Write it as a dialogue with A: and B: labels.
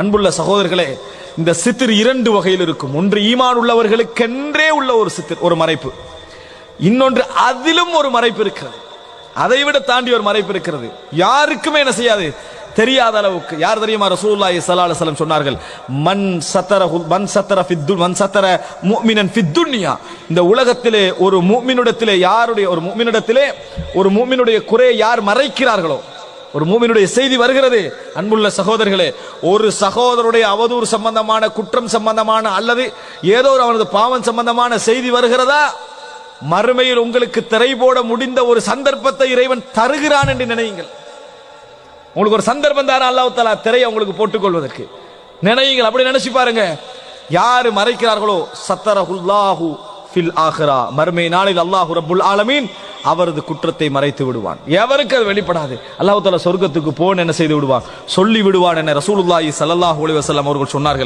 A: அன்புள்ள சகோதரர்களே இந்த சித்திர் இரண்டு வகையில் இருக்கும். ஒன்று ஈமான் உள்ளவர்களுக்கென்றே உள்ள ஒரு சித்திர் ஒரு மறைப்பு. இன்னொன்று அதிலும் ஒரு மறைப்பு இருக்கிறது. அதை விட தாண்டி ஒரு மறைப்பு இருக்கிறது. யாருக்குமே என்ன செய்யாது? தெரியாத அளவுக்கு. யார் தெரியுமா? ரசூலுல்லாஹி ஸல்லல்லாஹு அலைஹி வஸல்லம் சொன்னார்கள் மன் சத்தர மன் சத்தர ஃபித்து மன் சத்தர முஃமினன் ஃபித்துன்யா இந்த உலகத்திலே ஒரு முஃமினிடத்திலே யாருடைய ஒரு முஃமினிடத்திலே ஒரு முஃமினுடைய குறையை யார் மறைக்கிறார்களோ ஒரு மூமினுடைய செய்தி வருகிறது. அன்புள்ள சகோதரர்களே ஒரு சகோதரருடைய அவதூறு சம்பந்தமான குற்றம் சம்பந்தமான அல்லது ஏதோ ஒரு அவனது பாவம் சம்பந்தமான செய்தி வருகிறதா? மறுமையில் உங்களுக்கு திரை போட முடிந்த ஒரு சந்தர்ப்பத்தை இறைவன் தருகிறான் என்று நினையுங்கள். உங்களுக்கு ஒரு சந்தர்ப்பம் தாரா அல்லாஹ் தலா திரையை உங்களுக்கு போட்டுக்கொள்வதற்கு. நினையுங்கள் அப்படி நினைச்சு பாருங்க. யாரு மறைக்கிறார்களோ சத்தரஹுல்லாஹு ஃபில் ஆஹ்ரா. மறுமை நாளில் அல்லாஹு ரபுல் ஆலமீன் அவரது குற்றத்தை மறைத்து விடுவான். எவருக்கு அது வெளிப்படாது. அல்லாஹு தஆலா சொர்க்கத்துக்கு போன் என்ன செய்து விடுவான்? சொல்லி விடுவான் என ரசூலுல்லாஹி சல்லாஹ் ஒளிவசல்லாம் அவர்கள் சொன்னார்கள்.